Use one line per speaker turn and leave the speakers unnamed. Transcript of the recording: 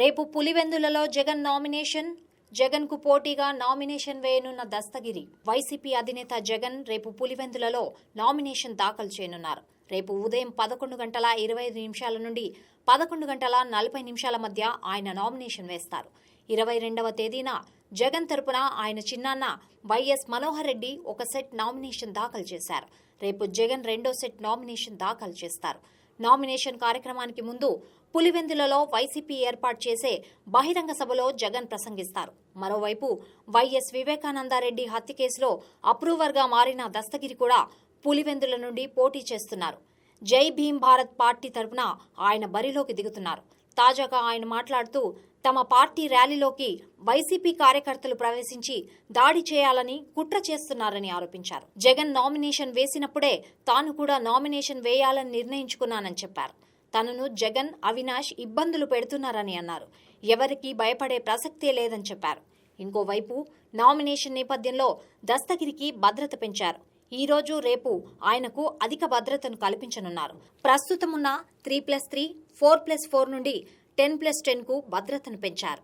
రేపు పులివెందులలో జగన్ నామినేషన్ జగన్కు పోటీగా నామినేషన్ వేయనున్న దస్తగిరి. వైసీపీ అధినేత జగన్ రేపు పులివెందులలో నామినేషన్ దాఖలు చేయనున్నారు. రేపు ఉదయం పదకొండు గంటల ఇరవై ఐదు నిమిషాల నుండి పదకొండు గంటల నలభై నిమిషాల మధ్య ఆయన నామినేషన్ వేస్తారు. ఇరవై రెండవ తేదీన జగన్ తరపున ఆయన చిన్నాన్న వైఎస్ మనోహర్ రెడ్డి ఒక సెట్ నామినేషన్ దాఖలు చేశారు. రేపు జగన్ రెండో సెట్ నామినేషన్ దాఖలు చేస్తారు. నామినేషన్ కార్యక్రమానికి ముందు పులివెందులలో వైసీపీ ఏర్పాటు చేసే బహిరంగ సభలో జగన్ ప్రసంగిస్తారు. మరోవైపు వైఎస్ వివేకానందారెడ్డి హత్య కేసులో అప్రూవర్గా మారిన దస్తగిరి కూడా పులివెందుల నుండి పోటీ చేస్తున్నారు. జై భీమ్ భారత్ పార్టీ తరపున ఆయన బరిలోకి దిగుతున్నారు. తాజాగా ఆయన మాట్లాడుతూ తమ పార్టీ ర్యాలీలోకి వైసీపీ కార్యకర్తలు ప్రవేశించి దాడి చేయాలని కుట్ర చేస్తున్నారని ఆరోపించారు. జగన్ నామినేషన్ వేసినప్పుడే తాను కూడా నామినేషన్ వేయాలని నిర్ణయించుకున్నానని చెప్పారు. తనను జగన్ అవినాష్ ఇబ్బందులు పెడుతున్నారని అన్నారు. ఎవరికీ భయపడే ప్రసక్తే లేదని చెప్పారు. ఇంకోవైపు నామినేషన్ నేపథ్యంలో దస్తగిరికి భద్రత పెంచారు. ఈ రోజు రేపు ఆయనకు అధిక భద్రతను కల్పించనున్నారు. ప్రస్తుతం ఉన్న three plus three four plus four నుండి టెన్ ప్లస్ టెన్కు భద్రతను పెంచారు.